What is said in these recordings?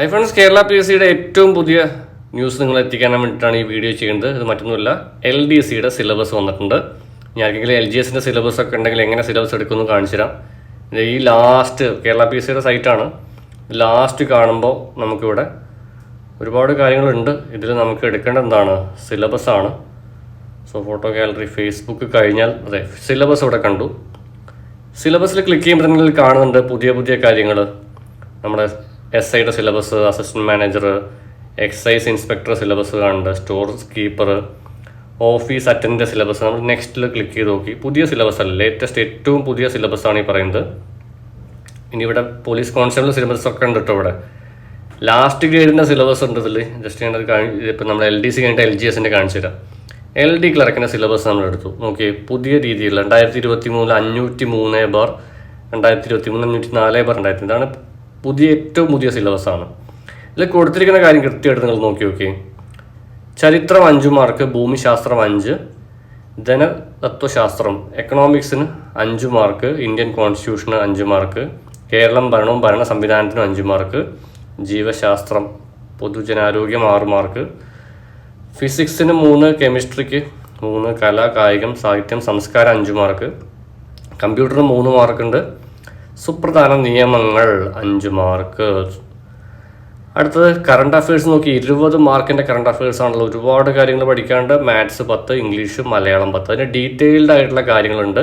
Hi friends Kerala P S സിയുടെ ഏറ്റവും പുതിയ ന്യൂസ് നിങ്ങൾ എത്തിക്കാൻ വേണ്ടിയിട്ടാണ് ഈ വീഡിയോ ചെയ്യുന്നത്. ഇത് മറ്റൊന്നുമില്ല എൽ ഡി സിയുടെ സിലബസ് വന്നിട്ടുണ്ട്. ഞാൻ ആർക്കെങ്കിലും എൽ ജി എസിന്റെ സിലബസ് ഒക്കെ ഉണ്ടെങ്കിൽ എങ്ങനെ സിലബസ് എടുക്കുമെന്ന് കാണിച്ചു തരാം. ഈ ലാസ്റ്റ് കേരള പി എസ് സിയുടെ സൈറ്റാണ് ലാസ്റ്റ് കാണുമ്പോൾ നമുക്കിവിടെ ഒരുപാട് കാര്യങ്ങളുണ്ട്. ഇതിൽ നമുക്ക് എടുക്കേണ്ട എന്താണ്? സിലബസാണ് സോ ഫോട്ടോ ഗാലറി ഫേസ്ബുക്ക് കഴിഞ്ഞാൽ അതെ സിലബസ് ഇവിടെ കണ്ടു. സിലബസിൽ ക്ലിക്ക് ചെയ്യുമ്പോൾ കാണുന്നുണ്ട് പുതിയ പുതിയ കാര്യങ്ങൾ. നമ്മുടെ എസ് ഐയുടെ syllabus assistant manager excise inspector syllabus കാണുന്നുണ്ട് store keeper office attend syllabus നമ്മൾ നെക്സ്റ്റിൽ ക്ലിക്ക് ചെയ്ത് നോക്കി. പുതിയ സിലബസ് അല്ല ലേറ്റസ്റ്റ് ഏറ്റവും പുതിയ സിലബസ് ആണ് ഈ പറയുന്നത്. ഇനി ഇവിടെ പോലീസ് കോൺസ്റ്റബിൾ സിലബസ് ഒക്കെ ഉണ്ട് കേട്ടോ ഇവിടെ. ലാസ്റ്റ് ഗ്രേഡിന്റെ സിലബസ് ഉണ്ട് ഇതിൽ ജസ്റ്റ് ഞാനത് ഇപ്പം നമ്മൾ എൽ ഡി സി കഴിഞ്ഞിട്ട് എൽ ജി എസിന്റെ കാണിച്ചു തരാം. എൽ ഡി ക്ലർക്കിന്റെ സിലബസ് നമ്മൾ എടുത്തു. നോക്കി പുതിയ രീതിയിൽ രണ്ടായിരത്തി ഇരുപത്തി മൂന്നിൽ അഞ്ഞൂറ്റി മൂന്ന് ബാർ രണ്ടായിരത്തി ഇരുപത്തി മൂന്ന് അഞ്ഞൂറ്റി നാല് ബാർ രണ്ടായിരത്തി ഇതാണ് പുതിയ ഏറ്റവും പുതിയ സിലബസ് ആണ് ഇതിൽ കൊടുത്തിരിക്കുന്ന കാര്യം കൃത്യമായിട്ട് നിങ്ങൾ നോക്കി നോക്കി ചരിത്രം അഞ്ച് മാർക്ക് ഭൂമിശാസ്ത്രം അഞ്ച് ധനതത്വശാസ്ത്രം എക്കണോമിക്സിന് അഞ്ച് മാർക്ക് ഇന്ത്യൻ കോൺസ്റ്റിറ്റ്യൂഷന് അഞ്ച് മാർക്ക് കേരളം ഭരണവും ഭരണ സംവിധാനത്തിനും അഞ്ച് മാർക്ക് ജീവശാസ്ത്രം പൊതുജനാരോഗ്യം ആറ് മാർക്ക് ഫിസിക്സിന് മൂന്ന് കെമിസ്ട്രിക്ക് മൂന്ന് കല കായികം സാഹിത്യം സംസ്കാരം അഞ്ച് മാർക്ക് കമ്പ്യൂട്ടറിന് മൂന്ന് മാർക്കുണ്ട് സുപ്രധാന നിയമങ്ങൾ അഞ്ച് മാർക്ക്. അടുത്തത് കറണ്ട് അഫയേഴ്സ് നോക്കി ഇരുപത് മാർക്കിന്റെ കറണ്ട് അഫയേഴ്സ് ആണല്ലോ ഒരുപാട് കാര്യങ്ങൾ പഠിക്കാണ്ട്. മാത്സ് പത്ത് ഇംഗ്ലീഷ് മലയാളം പത്ത്. അതിന് ഡീറ്റെയിൽഡ് ആയിട്ടുള്ള കാര്യങ്ങളുണ്ട്.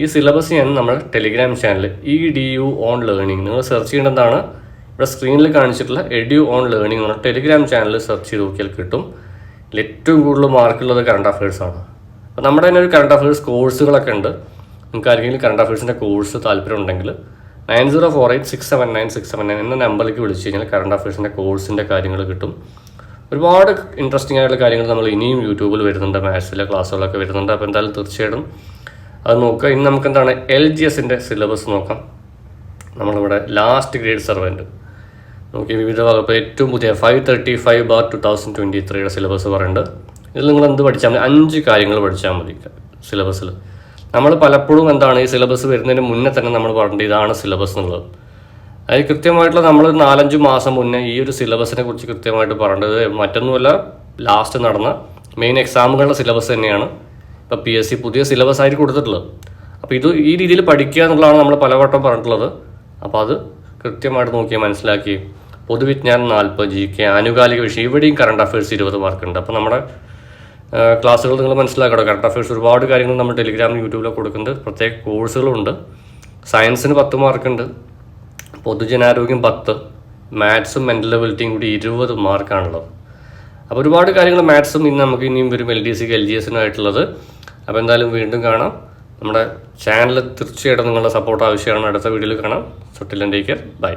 ഈ സിലബസ് ഞാൻ നമ്മൾ Telegram channel E D U on learning നിങ്ങൾ സെർച്ച് ചെയ്യേണ്ടതാണ്. ഇവിടെ സ്ക്രീനിൽ കാണിച്ചിട്ടുള്ള എഡ്യു ഓൺ ലേണിംഗ് എന്ന് ടെലിഗ്രാം ചാനൽ സെർച്ച് ചെയ്ത് നോക്കിയാൽ കിട്ടും. ഏറ്റവും കൂടുതൽ മാർക്കുള്ളത് കറണ്ട് അഫയേഴ്സാണ് അപ്പോൾ നമ്മുടെ തന്നെ ഒരു കറണ്ട് അഫയേഴ്സ് കോഴ്സുകളൊക്കെ ഉണ്ട്. നിങ്ങൾക്ക് ആർക്കെങ്കിലും കറണ്ട് അഫയേഴ്സിന്റെ കോഴ്സ് താല്പര്യം ഉണ്ടെങ്കിൽ nine zero four eight six seven nine six seven nine എന്ന നമ്പറിലേക്ക് വിളിച്ചു കഴിഞ്ഞാൽ കറണ്ട് അഫയേഴ്സിന്റെ കോഴ്സിന്റെ കാര്യങ്ങൾ കിട്ടും. ഒരുപാട് ഇൻട്രസ്റ്റിംഗ് ആയിട്ടുള്ള കാര്യങ്ങൾ നമ്മൾ ഇനിയും യൂട്യൂബിൽ വരുന്നുണ്ട് മാത്സിലെ ക്ലാസ്സുകളൊക്കെ വരുന്നുണ്ട്. അപ്പോൾ എന്തായാലും തീർച്ചയായിട്ടും അത് നോക്കുക. ഇനി നമുക്ക് എന്താണ് എൽ ജി എസിന്റെ സിലബസ് നോക്കാം. നമ്മളിവിടെ ലാസ്റ്റ് ഗ്രേഡ് സർവന്റ് നോക്കി വിവിധ വകുപ്പ് ഏറ്റവും പുതിയ five thirty five bar two thousand twenty ത്രീയുടെ സിലബസ് പറയുന്നുണ്ട്. ഇതിൽ നിങ്ങൾ എന്ത് പഠിച്ചാൽ മതി? അഞ്ച് കാര്യങ്ങൾ പഠിച്ചാൽ മതി സിലബസിൽ നമ്മൾ പലപ്പോഴും എന്താണ് ഈ സിലബസ് വരുന്നതിന് മുന്നേ തന്നെ നമ്മൾ പറഞ്ഞത് ഇതാണ് സിലബസ് എന്നുള്ളത്. അതിൽ കൃത്യമായിട്ടുള്ള നമ്മൾ നാലഞ്ച് മാസം മുന്നേ ഈ ഒരു സിലബസിനെ കുറിച്ച് കൃത്യമായിട്ട് പറയേണ്ടത് മറ്റൊന്നുമല്ല ലാസ്റ്റ് നടന്ന മെയിൻ എക്സാമുകളുടെ സിലബസ് തന്നെയാണ്. ഇപ്പോൾ പി എസ് സി പുതിയ സിലബസ് ആയിട്ട് കൊടുത്തിട്ടുള്ളത്. അപ്പോൾ ഇത് ഈ രീതിയിൽ പഠിക്കുക എന്നുള്ളതാണ് നമ്മൾ പലവട്ടം പറഞ്ഞിട്ടുള്ളത്. അപ്പോൾ അത് കൃത്യമായിട്ട് നോക്കി മനസ്സിലാക്കി. പൊതുവിജ്ഞാനം നാൽപ്പത് ജി കെ ആനുകാലിക വിഷയം ഇവിടെയും കറണ്ട് അഫയേഴ്സ് ഇരുപത് മാർക്കുണ്ട് അപ്പോൾ നമ്മുടെ ക്ലാസ്സുകൾ നിങ്ങൾ മനസ്സിലാക്കണം. കറണ്ട് അഫയേഴ്സ് ഒരുപാട് കാര്യങ്ങൾ നമ്മൾ ടെലിഗ്രാമിൽ യൂട്യൂബിലൊക്കെ കൊടുക്കുന്നുണ്ട്. പ്രത്യേക കോഴ്സുകളുണ്ട്. സയൻസിന് പത്ത് മാർക്കുണ്ട് പൊതുജനാരോഗ്യം പത്ത്. മാത്സും മെന്റൽ എബിലിറ്റിയും കൂടി ഇരുപത് മാർക്കാണുള്ളത് അപ്പോൾ ഒരുപാട് കാര്യങ്ങൾ മാത്സും ഇന്ന് നമുക്ക് ഇനിയും വരും എൽ ഡി സിക്ക് എൽ ജി എസിനും ആയിട്ടുള്ളത്. അപ്പോൾ എന്തായാലും വീണ്ടും കാണാം. നമ്മുടെ ചാനൽ തീർച്ചയായിട്ടും നിങ്ങളുടെ സപ്പോർട്ട് ആവശ്യമാണ്. അടുത്ത വീഡിയോയിൽ കാണാം. സൊട്ടിലൻ ടേക്ക് കെയർ ബൈ